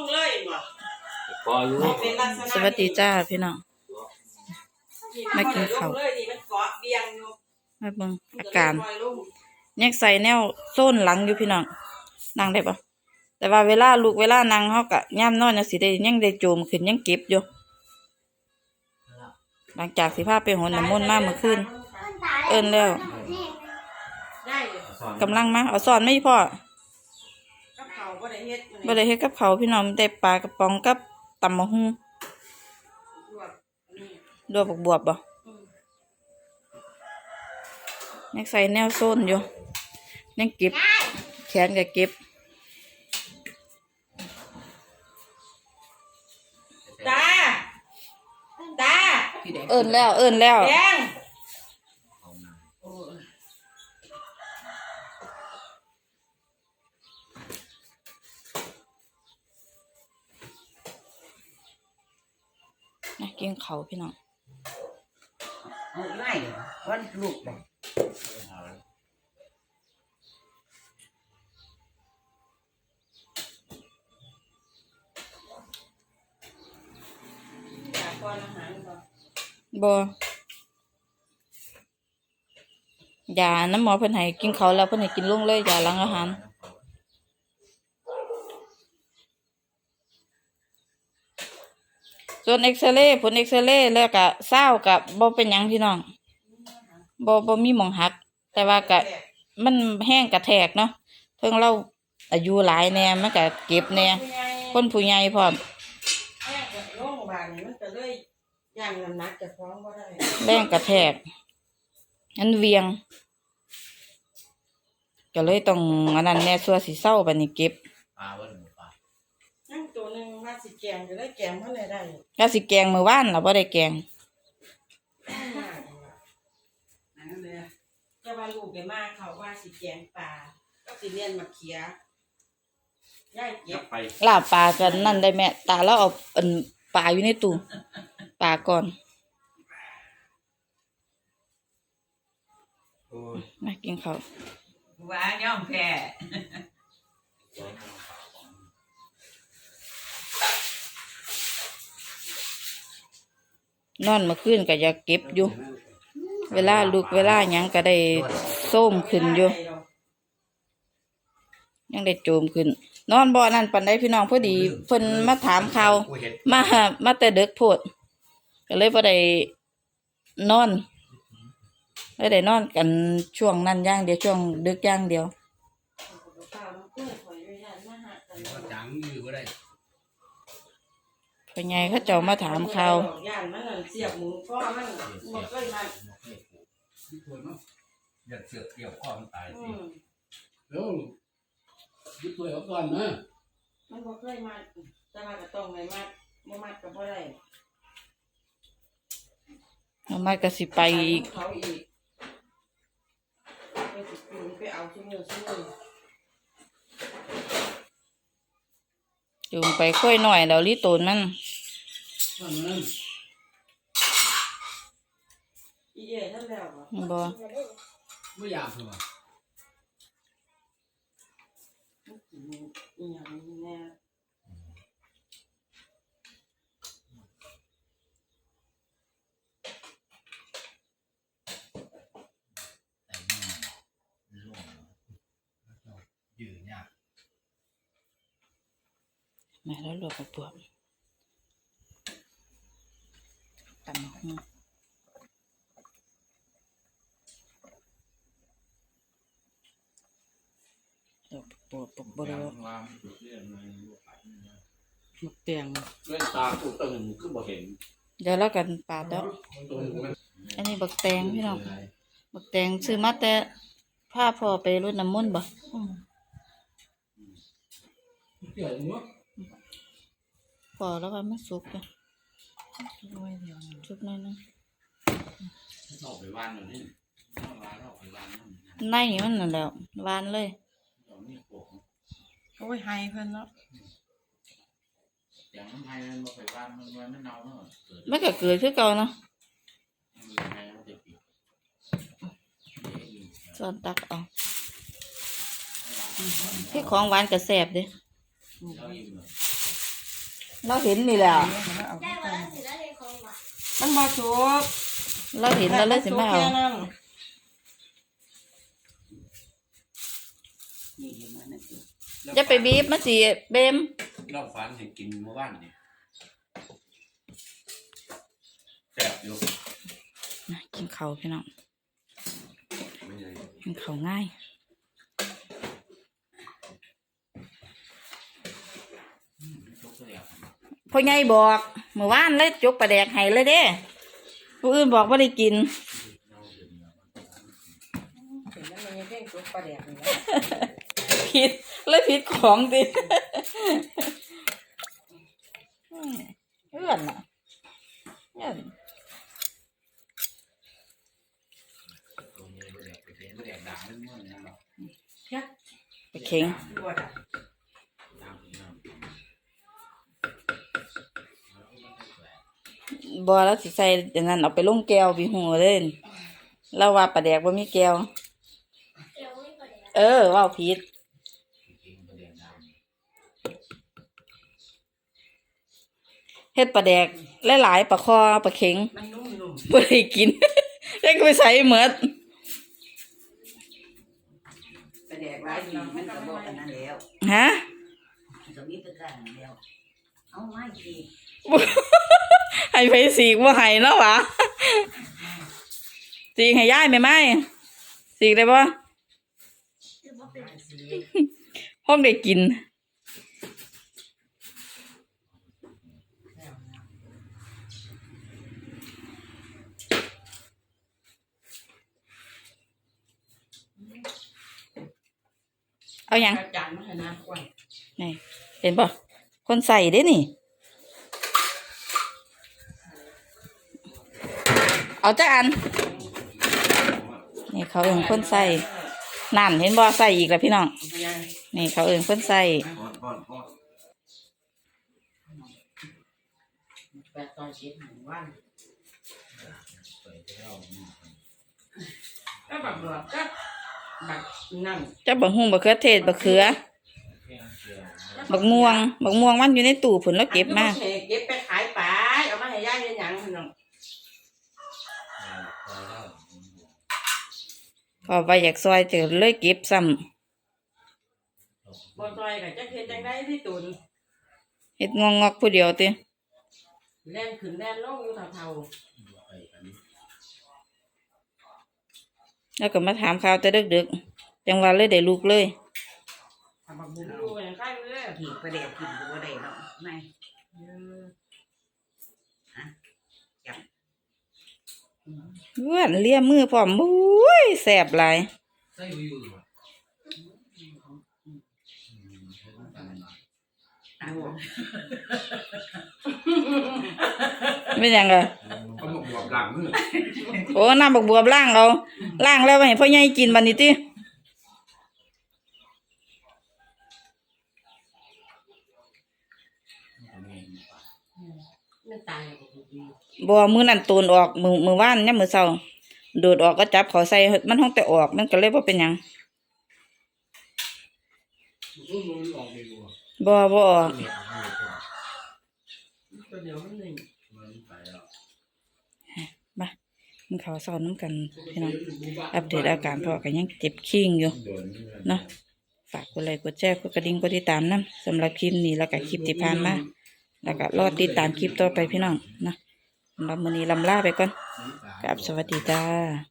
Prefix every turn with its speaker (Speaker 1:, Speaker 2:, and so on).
Speaker 1: งเลยบ่
Speaker 2: พออยู่
Speaker 1: เป็นลักษณะ
Speaker 3: สวัสดีจ้าพี่น้อง มากินข้าว
Speaker 1: ลงเลยนี่มันเกาะเบียงอยู่
Speaker 3: มาเบิ่งอาการ
Speaker 1: มันก็เลยปล่อยลง
Speaker 3: ยังใส่แนวโซนหลังอยู่พี่น้องนั่งได้ปะแต่ว่าเวลาลูกเวลานั่งเฮาก็ย่ามนอนจังสิได้ยังได้โจมขึ้นยังเก็บอยู่ หลังจากสิพาไปหนน้ำมนต์มาเมื่อคืน เอิ้นแล้ว
Speaker 1: ได้อยู่
Speaker 3: กำลังมาเอาซ่อนไม่พ่อ
Speaker 1: กั บเขาบ่ได้เฮ็ดมื้อนี้
Speaker 3: บ่ได้เฮ็ดกับเขาวพี่น้องได้ปลากระป๋องกับตำมะฮุ่ง
Speaker 1: ลวกอันนี้
Speaker 3: ดวกบวบๆบ่
Speaker 1: อืม
Speaker 3: ยังใส่แนวโซนอยู่ยังเก็บ แขนก็เก็บ
Speaker 1: ตาตา
Speaker 3: เอิ้นแล้ว เอิ้นแล้ว
Speaker 1: แดง
Speaker 3: นะกินเขาวพี่น้อง
Speaker 4: เอาไล่วันลูกบ่
Speaker 1: อยากก่อนอาหารบ่
Speaker 3: บ่ยาน้ำหมอเพิ่นให้กินเขาวแล้วเพิ่นให้กินลงเลยยาหลังอาหาร ส่วนเอ็กซเรย์ผลเอ็กซเรย์แล้วก็เศร้ากับบ่เป็นหยังพี่น้องบ่บ่มีหมองหัก แต่ว่าก็มันแห้งกระแทกเนาะเพิ่งเราอายุหลายแน่มันก็เก็บแน่
Speaker 1: ผู้ใหญ่
Speaker 3: คนผู้ใหญ่พร้อม
Speaker 1: แม่ก็โรงพยาบาลนี่มันก็เลยย่างน้ำหนักเจะฟ้าของบ่ได้
Speaker 3: แรงกระแทกอันเวียง ก็เลยต้องอันนั้นแน่ซัวสิเศร้าบัดนี้เก็บ
Speaker 2: ปลาว่าหมูปลา
Speaker 1: นั่งตั วหนึงว่าสิแกงก็ได้แกงเท่าไหร่ได้
Speaker 3: ก็สิแกงมื้อวานล่ะบ่ได้แกง
Speaker 4: นั่นเลย
Speaker 1: จะว่าลูกได้มาเขาว่าสิแกงปลาก็สิเลียนมาเขียย่ายเก็บ
Speaker 2: ไป
Speaker 3: ลาบปลากันนั่นได้แม่ตาเราเอาอันปลาอยู่ในตู้ปลาก่อน
Speaker 2: โอ้ย
Speaker 3: มากินข้าว
Speaker 4: ว่าย่อมแพ้
Speaker 3: นอนเมื่อคืนก็อยากเก็บอยู่ เวลาลูกเวลาหยังก็ได้ส้มขึ้นอยู่ ยังได้โจมขึ้น นอนบ่อนั่นปันได้พี่น้องพอดีเพิ่นมาถามข่าวมามาแต่เด็กโพดก็เลยบ่ได้นอนเลยได้นอนกันช่วงนั้นย่างเดียวช่วงดึกย่างเดียว
Speaker 2: จังอยู่ก็ได้
Speaker 3: พ่อใหญ่เขาเจ้ามาถามข่าว
Speaker 1: ย่านมันนั่นเสียบหมูฟ้อมันบ่เคยมา
Speaker 2: ที่ควรเนาะอย่าเสือกเกี่ยวข้อมันตาย
Speaker 1: อื
Speaker 2: สิ
Speaker 1: ม
Speaker 5: แล้วยึดตัวเขาก่อนนะ
Speaker 1: มันบ่เคยมาแต่ว่าก็ต้องให้มาบ่มาก็บ่ได้
Speaker 3: เอามาก็สิไปอีก
Speaker 1: เขาอีกไปสิกินไปเอาซุมื้อซุมื้อ
Speaker 3: จูงไปค่อยหน่อยแล้วลิโตนมัน
Speaker 5: นั่นนั่น
Speaker 1: อีเอ๋นั่นแล้วบ่
Speaker 3: บ่
Speaker 5: ไม่อยากเหรอ
Speaker 1: กินอีหยังนี่แน่
Speaker 2: แต่แม่ร่วงยืนยาก
Speaker 3: แม่แล้วลวกกับปวกตำบักหุ่งลวกปวกปวกบ่ได้ลวก
Speaker 2: วางจุดเรื่องอะไรลูกปัดนี่นะ
Speaker 1: หมักเตียง
Speaker 2: ด้วยตากูตึงคือบ่เห็น
Speaker 3: เดี๋ยวแล้วกันปาดแล้ว
Speaker 2: ตรงมัน
Speaker 3: อันนี้บักแตงพี่น้องบักแตงซื้อมาแต่พาพ่อไปรดน้ำมนต์บ่ อืม
Speaker 5: เกี่ยวมั้ง
Speaker 3: พอแล้วก็มันสุกจ้ะสุกหน่อยนึง
Speaker 2: ออกไปบ้านอยู่นี่ออกไปออกไปบ้านนั่น
Speaker 3: ในมันนั่นแหล้วหวานเลย
Speaker 2: ตอนนี้ปวก
Speaker 1: โอ้ยไฮเพิ่นเนาะ
Speaker 2: อย่างน้ำไทยมันมาไปบ้านมันวันนั้นเอาเนาะเกิด
Speaker 3: มันก็เกิดคือเก่าเนาะ
Speaker 2: มันไทยมันจะปิด
Speaker 3: ส่วนตักเอาที่ของหวานก็แซ่บเด้
Speaker 2: แล้วอีก
Speaker 3: เราเห็นนี่แหละ
Speaker 6: ได้วันละสิบนาทีของหวาน
Speaker 1: มันบ่สุก
Speaker 3: เราเห็นแล้วเลยสิมาเอา
Speaker 1: แค่นั้น
Speaker 4: นี่เห็นมันนั่นสิ
Speaker 3: จะไปบีบมาสิเบม
Speaker 2: รอบฟันเห็นกินเมื่อวานนี่แซ่บอยู่
Speaker 3: มากินข้าวพี่น้อง
Speaker 2: ไม่ใช่
Speaker 3: กินข้าวง่าย
Speaker 2: ยกตัวอย่าง
Speaker 3: พ่อใหญ่บอกเมื่อวานเลยจกปลาแดกให้เลยเด้ผู้อื่นบอกว่าได้กินผิดเลยผิดของดิเอื้อนอะเอื้อน
Speaker 2: ไปเองก็แดกด่างเรื่องเมื่อนี้หรอก
Speaker 3: ไปเข็ง
Speaker 1: บวดอะ
Speaker 2: ด่างน้ำ
Speaker 3: บอแล้วสิใส่อันนั้นเอาไปลงแก้วบีหูเล่นแล้วว่าปลาแดกว่ามีแก้ว
Speaker 6: เดี๋ยวไม่พอดี
Speaker 3: เออเว่าผิด
Speaker 2: กินก็แดกด่าง
Speaker 3: เฮ็ดปลาแดกหลายๆปลาคอปลาเข็ง
Speaker 1: มันนุ่มนุ่ม
Speaker 3: บ่ได้กินแล้วก็ไปใส่เหมือด
Speaker 4: ไปแดกร้ายดีมันก็บอกกันนั่นแล้ว
Speaker 3: ฮะ
Speaker 4: มันก็มีแตะการนั่นแล้วเอาไม้สิ
Speaker 3: ให้ไปสีกบ่ให้เนาะหวะสีกให้ยายไหมไหมสีกได้บ่
Speaker 6: หรือว่าเป็น
Speaker 1: สี
Speaker 3: ห้องได้กิน
Speaker 1: แล้วนะ
Speaker 3: เอาหยัง
Speaker 1: อาจารย์มาให้น้ำกวน
Speaker 3: นี่เห็นป่ะคนใส่เด้นี่ เอาจ้าอัน นี่เขาเอิงคนใส่นั่นเห็นบ่ใส่อีกแล้วพี่น้อง
Speaker 1: ยัง
Speaker 3: นี่เขาเอิงคนใส่
Speaker 2: ป้อนป้อนป้อน
Speaker 1: แปดตอนเช็ดหนึ่งวัน
Speaker 2: เปิดไปแล้ว
Speaker 1: ก็แบบบวกก็แบบนั่น
Speaker 3: จะบักฮุ่งบักเขือเทศบักเขือ
Speaker 2: แค่เดียว
Speaker 3: บักม่วงบักม่วงมันอยู่ในตู้ผุนแล้วเก็บมา
Speaker 1: อันนี้เก็บไปขายไปเอามาให้ย่าเรียนหยังพี่น้อง
Speaker 2: พอแล้ว
Speaker 3: พอไปอยากซอยเจอเลยเก็บซ้
Speaker 1: บ่ซอยกับจักเฮ็ดจังได้ที่ตุนำ
Speaker 3: เฮ็ดงองๆผู้เดียวติ
Speaker 1: แล่นขึ้นแล่นลงอยู่เท่า
Speaker 2: ไปอันนี้
Speaker 3: แล้วก็มาถามข่าวแต่ดึกๆจังหวะเลยได้ลูกเลย
Speaker 1: ๆทำบักบุญดูกันอย่างใกล้เลย
Speaker 4: ผีไปแดกกินก็บ่ได้เนาะไม่
Speaker 1: เออ
Speaker 3: เพื่อนเลียมือพร้อมบุ้ยแสบหลาย
Speaker 5: ใส่วิวอยู่
Speaker 4: เอา
Speaker 3: เป็นหยังไง
Speaker 2: ก็หมกบวบหลังมือ
Speaker 3: โอ้น้ำบักบวบล่างเอาล่างแล้วไปให้พ่อใหญ่กินบัดนี้ติ
Speaker 1: ไม่ตายกับ บุญดี
Speaker 3: บ่มือนั่นตูนออกมือมือว่านยามมื้อเช้าโดดออกก็จับเขาใส่มันห้องแต่ออกมันก็เลยบ่าเป็นยัง
Speaker 5: รู้รู้ออกไปดู
Speaker 3: บ่บ่ออก
Speaker 2: เน็ตให้ตัว
Speaker 1: ตัวเดียมันหนึ่ง
Speaker 2: มันไปแล้ว
Speaker 3: มันเขาสอนน้ำกันพี่น้องอัปเดตอาการพ่อก็ยังเจ็บคิงอยู่เนาะฝากกดไลค์กดแชร์กดกระดิ่งกดติดตามนํสำหรับคลิปนี้แล้วก็คลิปที่ผ่านมาแล้วก็รอติดตามคลิปต่อไปพี่น้องเนาะ สำหรับมื้อนี้ลำลาไปก่อนครับสวัสดีจ้า